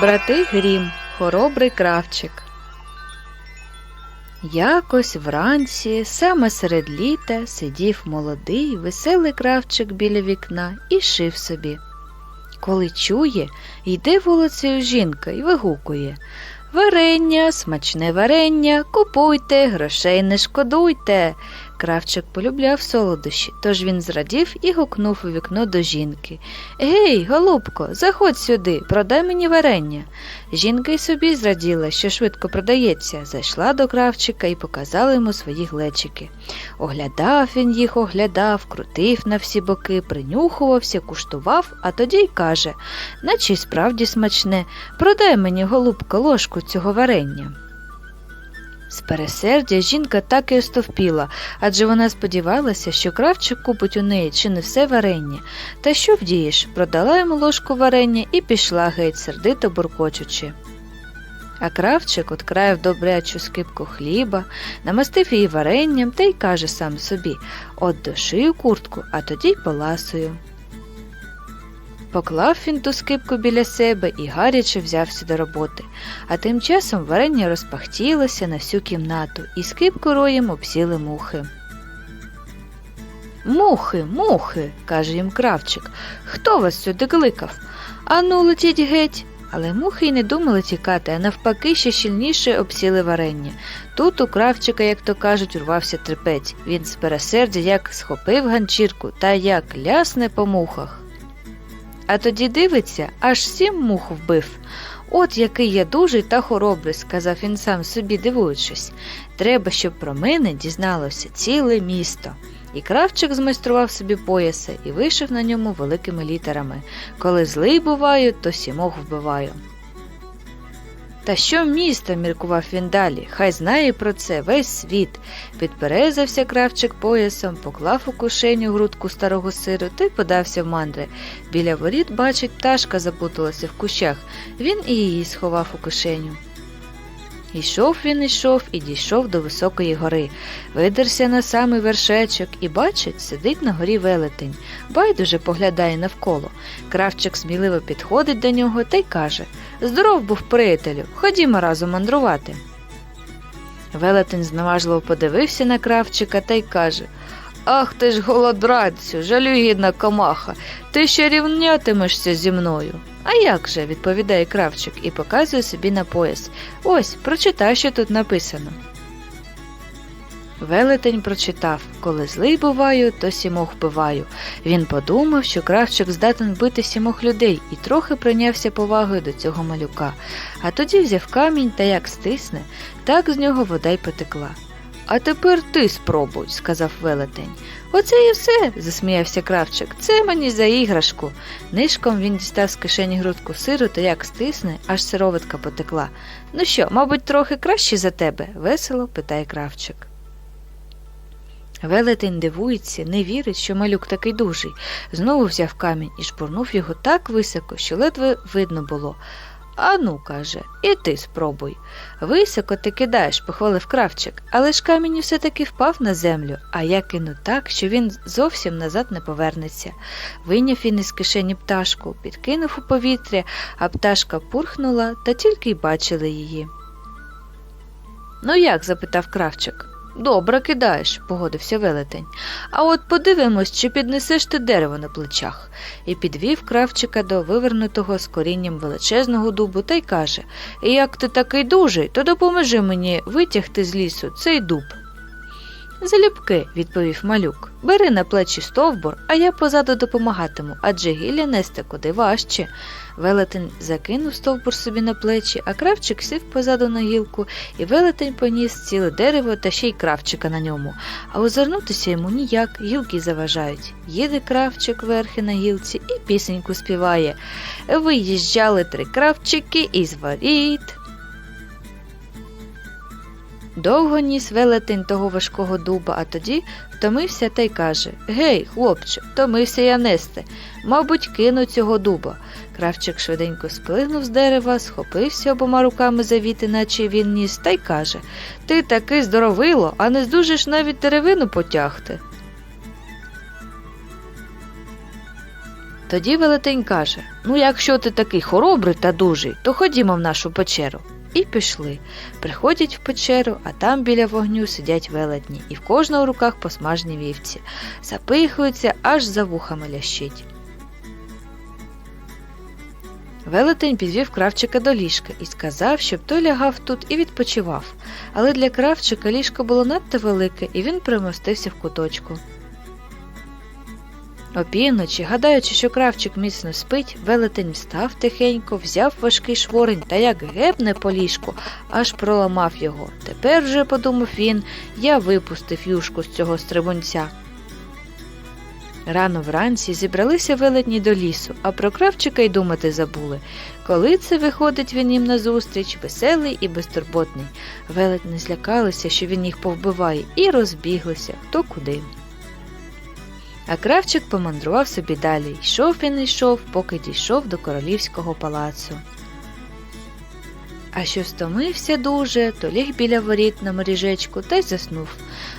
Брати Грім, хоробрий кравчик. Якось вранці, саме серед літа, сидів молодий, веселий кравчик біля вікна і шив собі. Коли чує, йде вулицею жінка і вигукує Варення, смачне варення, купуйте, грошей не шкодуйте. Кравчик полюбляв солодощі, тож він зрадів і гукнув у вікно до жінки. Гей, голубко, заходь сюди, продай мені варення. Жінка й собі зраділа, що швидко продається, зайшла до кравчика і показала йому свої глечики. Оглядав він їх, оглядав, крутив на всі боки, принюхувався, куштував, а тоді й каже наче й справді смачне, продай мені, голубка, ложку цього варення. З пересердя жінка так і остовпіла, адже вона сподівалася, що кравчик купить у неї чи не все варення. Та що вдієш, продала йому ложку варення і пішла геть, сердито буркочучи. А кравчик откраїв добрячу скипку хліба, намастив її варенням та й каже сам собі от дошию куртку, а тоді й поласую. Поклав він ту скипку біля себе і гаряче взявся до роботи, а тим часом варення розпахтілося на всю кімнату, і скипку роєм обсіли мухи. Мухи, мухи, каже їм кравчик. Хто вас сюди кликав? Ану, летіть геть. Але мухи й не думали тікати, а навпаки, ще щільніше обсіли варення. Тут у кравчика, як то кажуть, урвався трепець. Він з пересердя як схопив ганчірку та як лясне по мухах. А тоді дивиться, аж сім мух вбив. От який я дужий та хоробрий, сказав він сам собі, дивуючись. Треба, щоб про мене дізналося ціле місто. І кравчик змайстрував собі пояса і вишив на ньому великими літерами Коли злий буваю, то сімох вбиваю. Та що місто, міркував він далі, хай знає про це весь світ. Підперезався кравчик поясом, поклав у кишеню грудку старого сиру та й подався в мандри. Біля воріт, бачить, пташка заплуталася в кущах. Він і її сховав у кишеню. Йшов він йшов і дійшов до високої гори. Видерся на самий вершечок і бачить, сидить на горі велетень. Байдуже поглядає навколо. Кравчик сміливо підходить до нього та й каже Здоров був приятелю, ходімо разом мандрувати. Велетень зневажливо подивився на кравчика та й каже Ах ти ж голодрадцю, жалюгідна комаха, ти ще рівнятимешся зі мною. А як же, відповідає кравчик і показує собі на пояс. Ось, прочитай, що тут написано. Велетень прочитав Коли злий буваю, то сімох вбиваю. Він подумав, що кравчик здатен вбити сімох людей і трохи прийнявся повагою до цього малюка, а тоді взяв камінь та як стисне, так з нього вода й потекла. А тепер ти спробуй, сказав велетень. Оце і все, засміявся кравчик. Це мені за іграшку. Нишком він дістав з кишені грудку сиру та як стисне, аж сироватка потекла. Ну що, мабуть, трохи краще за тебе? весело питає кравчик. Велетень дивується, не вірить, що малюк такий дужий. Знову взяв камінь і шпурнув його так високо, що ледве видно було. Ану, каже, і ти спробуй. Високо ти кидаєш, похвалив кравчик, але ж камінь все таки впав на землю, а я кину так, що він зовсім назад не повернеться. Вийняв він із кишені пташку, підкинув у повітря, а пташка пурхнула та тільки й бачили її. Ну як? запитав кравчик. Добре кидаєш, погодився велетень. А от подивимось, чи піднесеш ти дерево на плечах. І підвів кравчика до вивернутого з корінням величезного дубу та й каже Як ти такий дужий, то допоможи мені витягти з лісу цей дуб. Залюбки, відповів малюк. Бери на плечі стовбур, а я позаду допомагатиму, адже гілля нести куди важче. Велетень закинув стовбур собі на плечі, а кравчик сів позаду на гілку, і велетень поніс ціле дерево та ще й кравчика на ньому. А озирнутися йому ніяк, гілки заважають. Їде кравчик верхи на гілці і пісеньку співає. Виїжджали три кравчики із воріт. Довго ніс велетень того важкого дуба, а тоді втомився та й каже Гей, хлопче, втомився я нести. Мабуть, кину цього дуба. Кравчик швиденько сплигнув з дерева, схопився обома руками за віти, наче він ніс, та й каже Ти такий здоровило, а не здужиш навіть деревину потягти. Тоді велетень каже: Ну, якщо ти такий хоробрий та дужий, то ходімо в нашу печеру. І пішли. Приходять в печеру, а там біля вогню сидять велетні, і в кожного в руках посмажені вівці. Запихуються, аж за вухами лящить. Велетень підвів кравчика до ліжка і сказав, щоб той лягав тут і відпочивав. Але для кравчика ліжко було надто велике, і він примостився в куточку. Опівночі, гадаючи, що кравчик міцно спить, велетень встав тихенько, взяв важкий шворень та як гепне по ліжку, аж проламав його. Тепер вже, подумав він, я випустив юшку з цього стрибунця. Рано вранці зібралися велетні до лісу, а про кравчика й думати забули. Коли це виходить він їм назустріч, веселий і безтурботний. Велетні злякалися, що він їх повбиває, і розбіглися хто куди. А кравчик помандрував собі далі, йшов він йшов, поки дійшов до королівського палацу. А що стомився дуже, то ліг біля воріт на мережечку та й заснув.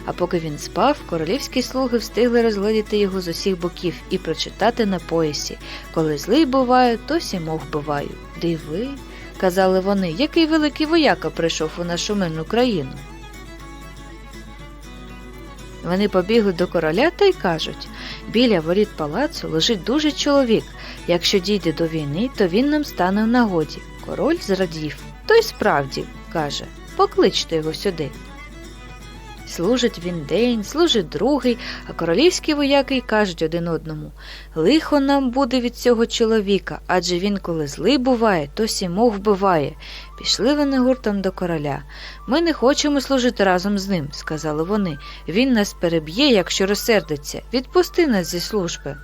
А поки він спав, королівські слуги встигли розгледіти його з усіх боків і прочитати на поясі Коли злий буваю, то сімох вбиваю. Диви, казали вони, який великий вояка прийшов у нашу мирну країну. Вони побігли до короля та й кажуть біля воріт палацу лежить дуже чоловік. Якщо дійде до війни, то він нам стане в нагоді. Король зрадів. Той справді, каже, покличте його сюди. Служить він день, служить другий, а королівські вояки й кажуть один одному Лихо нам буде від цього чоловіка, адже він, коли злий буває, то сімох вбиває. Пішли вони гуртом до короля. Ми не хочемо служити разом з ним, сказали вони. Він нас переб'є, якщо розсердиться. Відпусти нас зі служби.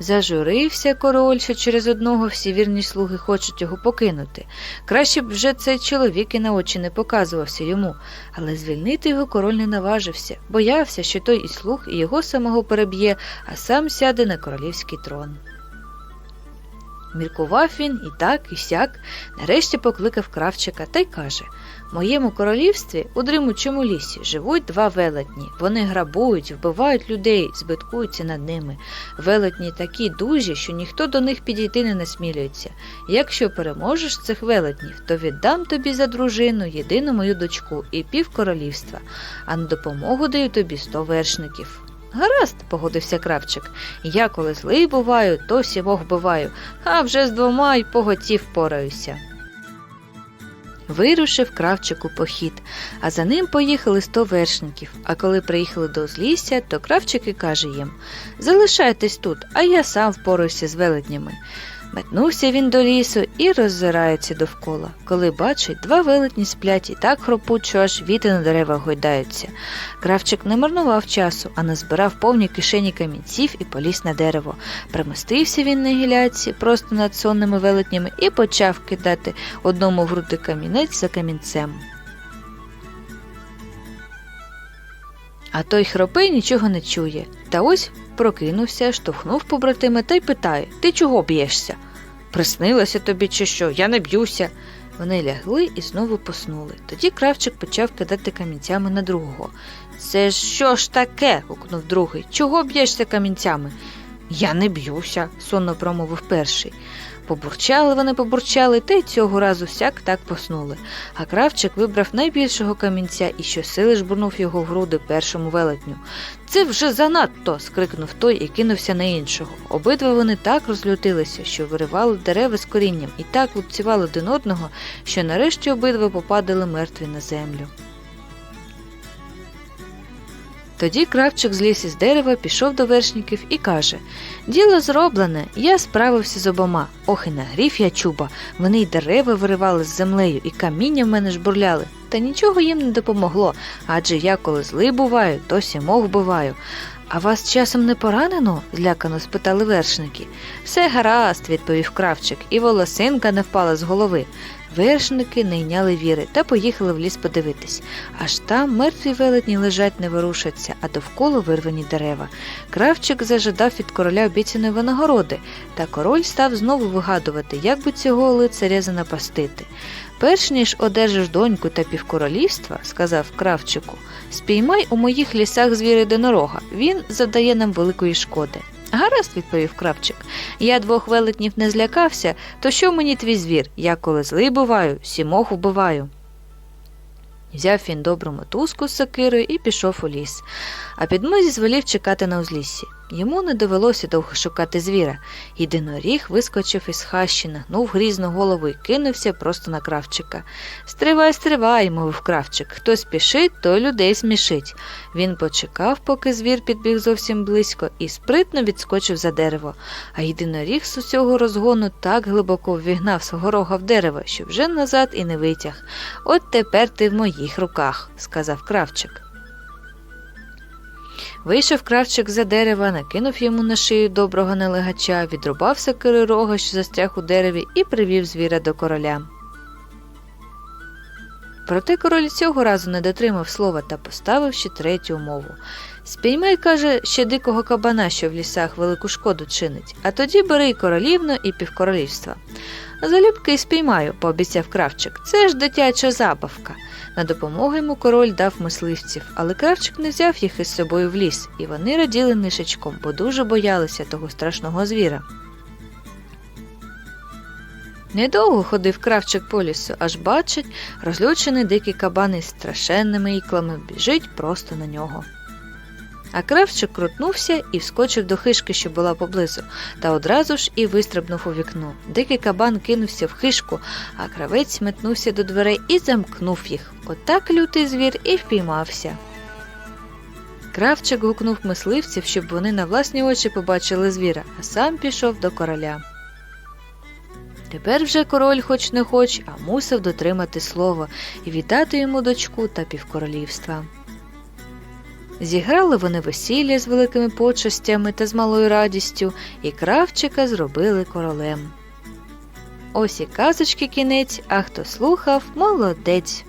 Зажурився король, що через одного всі вірні слуги хочуть його покинути. Краще б вже цей чоловік і на очі не показувався йому, але звільнити його король не наважився, боявся, що той і слуг, і його самого переб'є, а сам сяде на королівський трон. Міркував він і так, і сяк, нарешті покликав кравчика та й каже В моєму королівстві у дримучому лісі живуть два велетні. Вони грабують, вбивають людей, збиткуються над ними. Велетні такі дужі, що ніхто до них підійти не насмілюється. Якщо переможеш цих велетнів, то віддам тобі за дружину єдину мою дочку і пів королівства, а на допомогу даю тобі сто вершників. Гаразд, погодився кравчик. Я коли злий буваю, то сімох буваю, а вже з двома й поготів пораюся. Вирушив кравчик у похід, а за ним поїхали сто вершників. А коли приїхали до узлісся, то кравчик і каже їм Залишайтесь тут, а я сам впораюся з велетнями. Метнувся він до лісу і роззирається довкола. Коли бачить, два велетні сплять і так хропуть, що аж віти на деревах гойдаються. Кравчик не марнував часу, а назбирав повні кишені камінців і поліз на дерево. Примостився він на гіляці просто над сонними велетнями і почав кидати одному в груди камінець за камінцем. А той хропий нічого не чує. Та ось прокинувся, штовхнув побратима та й питає Ти чого б'єшся? Приснилося тобі чи що? Я не б'юся. Вони лягли і знову поснули. Тоді кравчик почав кидати камінцями на другого. Це що ж таке? гукнув другий. Чого б'єшся камінцями? Я не б'юся, сонно промовив перший. Побурчали вони, побурчали, та й цього разу сяк так поснули. А кравчик вибрав найбільшого камінця і щосили жбурнув його в груди першому велетню. Це вже занадто. скрикнув той і кинувся на іншого. Обидва вони так розлютилися, що виривали дерева з корінням і так лупцювали один одного, що нарешті обидва попадали мертві на землю. Тоді кравчик зліз із дерева, пішов до вершників і каже Діло зроблене, я справився з обома. Ох і нагрів я чуба. Вони й дерева виривали з землею, і каміння в мене жбурляли. Та нічого їм не допомогло, адже я коли злий буваю, то сімох буваю. А вас часом не поранено? злякано спитали вершники. Все гаразд, відповів кравчик, і волосинка не впала з голови. Вершники не йняли віри та поїхали в ліс подивитись. Аж там мертві велетні лежать, не ворушаться, а довкола вирвані дерева. Кравчик зажадав від короля обіцяної винагороди, та король став знову вигадувати, як би цього лицаря занапастити. Перш ніж одержиш доньку та півкоролівства, сказав кравчику, спіймай у моїх лісах звір єдинорога, він завдає нам великої шкоди. Гаразд, відповів кравчик. Я двох велетнів не злякався, то що мені твій звір? Я коли злий буваю, сімох вбиваю. Взяв він добру мотузку з сокирою і пішов у ліс. А підмозі звелів чекати на узліссі. Йому не довелося довго шукати звіра. Єдиноріг вискочив із хащі, нагнув грізну голову і кинувся просто на кравчика. Стривай, стривай, мовив кравчик. Хто спішить, той людей смішить. Він почекав, поки звір підбіг зовсім близько, і спритно відскочив за дерево. А єдиноріг з усього розгону так глибоко ввігнав свого рога в дерево, що вже назад і не витяг. От тепер ти в моїх руках, сказав кравчик. Вийшов кравчик за дерева, накинув йому на шию доброго налегача, відрубав сакири рога, що застряг у дереві, і привів звіра до короля. Проте король цього разу не дотримав слова та поставив ще третю умову. Спіймай, каже, ще дикого кабана, що в лісах велику шкоду чинить, а тоді бери й королівну і півкоролівства. Залюбки спіймаю, пообіцяв кравчик. Це ж дитяча забавка. На допомогу йому король дав мисливців, але кравчик не взяв їх із собою в ліс, і вони раділи нишечком, бо дуже боялися того страшного звіра. Недовго ходив кравчик по лісу, аж бачить, розлючений дикий кабан із страшенними іклами біжить просто на нього. А кравчик крутнувся і вскочив до хишки, що була поблизу, та одразу ж і вистрибнув у вікно. Дикий кабан кинувся в хишку, а кравець метнувся до дверей і замкнув їх. Отак лютий звір і впіймався. Кравчик гукнув мисливців, щоб вони на власні очі побачили звіра, а сам пішов до короля. Тепер вже король, хоч не хоч, а мусив дотримати слово і віддати йому дочку та півкоролівства. Зіграли вони весілля з великими почестями та з малою радістю, і кравчика зробили королем. Ось і казочки кінець, а хто слухав, молодець.